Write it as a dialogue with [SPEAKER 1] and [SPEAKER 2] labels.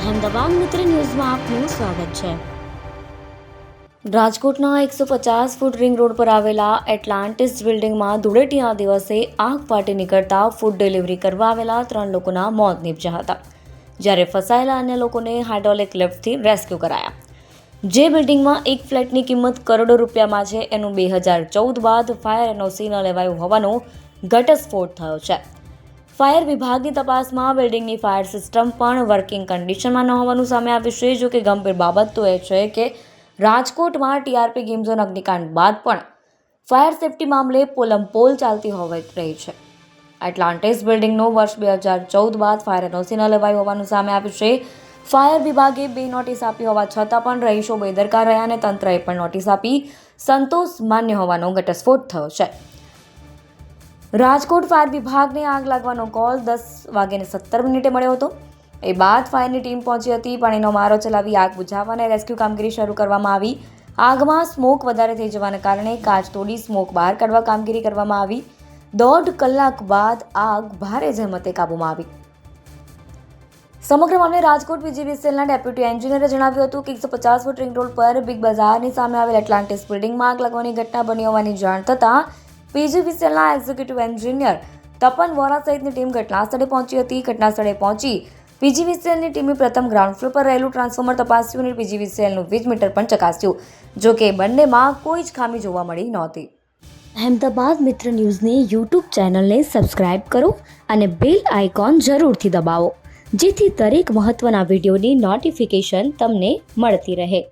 [SPEAKER 1] અહેમદાબાદ મિત્ર ન્યૂઝમાં આપનું સ્વાગત છે. રાજકોટના એકસો પચાસ ફૂટ રિંગ રોડ પર આવેલા એટલાન્ટિસ બિલ્ડિંગમાં ધૂળેટીના દિવસે આગ ફાટી નીકળતા ફૂડ ડિલિવરી કરવા આવેલા ત્રણ લોકોના મોત નીપજ્યા હતા. જ્યારે ફસાયેલા અન્ય લોકોને હાઇડ્રોલિક લિફ્ટથી રેસ્ક્યુ કરાયા. જે બિલ્ડિંગમાં એક ફ્લેટની કિંમત કરોડો રૂપિયામાં છે, એનું બે હજાર ચૌદ બાદ ફાયર એનઓસી ન લેવાયું હોવાનો ઘટસ્ફોટ થયો છે. ફાયર વિભાગની તપાસમાં બિલ્ડિંગની ફાયર સિસ્ટમ પણ વર્કિંગ કન્ડિશનમાં ન હોવાનું સામે આવ્યું છે. જો કે ગંભીર બાબત તો એ છે કે રાજકોટમાં ટીઆરપી ગેમઝોન અગ્નિકાંડ બાદ પણ ફાયર સેફટી મામલે પોલમપોલ ચાલતી હોવા રહી છે. એટલાન્ટિસ બિલ્ડિંગનો વર્ષ બે હજાર ચૌદ બાદ ફાયર એનઓસી ન લેવાઈ હોવાનું સામે આવ્યું છે. ફાયર વિભાગે બે નોટિસ આપી હોવા છતાં પણ રહીશો બેદરકાર રહ્યા અને તંત્રએ પણ નોટિસ આપી સંતોષ માન્ય હોવાનો ઘટસ્ફોટ થયો છે. રાજકોટ ફાયર વિભાગને આગ લાગવાનો કોલ દસ વાગ્યાને સત્તર મિનિટે મળ્યો હતો. એ બાદ ફાયરની ટીમ પહોંચી હતી પાણીનો મારો ચલાવી આગ બુઝાવવાને રેસ્ક્યુ કામગીરી શરૂ કરવામાં આવી. આગમાં સ્મોક વધારે થઈ જવાના કારણે કાચ તોડી સ્મોક બહાર કાઢવા કામગીરી કરવામાં આવી. દોઢ કલાક બાદ આગ ભારે જહેમતે કાબૂમાં આવી. સમગ્ર મામલે રાજકોટ પીજીવીસીએલના ડેપ્યુટી એન્જિનિયરે જણાવ્યું હતું કે એકસો પચાસ ફૂટ રિંગ રોડ પર બિગ બજારની સામે આવેલ એટલાન્ટિસ બિલ્ડિંગમાં આગ લાગવાની ઘટના બની હોવાની જાણ થતાં પીજીવીસીએલના એક્ઝિક્યુટિવ એન્જિનિયર તપન વોરા સહિતની ટીમ ઘટનાસ્થળે પહોંચી હતી. ઘટનાસ્થળે પહોંચી પીજીવીસીએલની ટીમે પ્રથમ ગ્રાઉન્ડ ફ્લોર પર રહેલું ટ્રાન્સફોર્મર તપાસ્યું અને પીજીવીસીએલનું વીજ મીટર પણ ચકાસ્યું, જો કે બંનેમાં કોઈ જ ખામી જોવા મળી નહોતી. અહેમદાબાદ મિત્ર ન્યૂઝની યુટ્યુબ ચેનલને સબસ્ક્રાઇબ કરો અને બેલ આઇકોન જરૂરથી દબાવો, જેથી દરેક મહત્ત્વના વિડીયોની નોટિફિકેશન તમને મળતી રહે.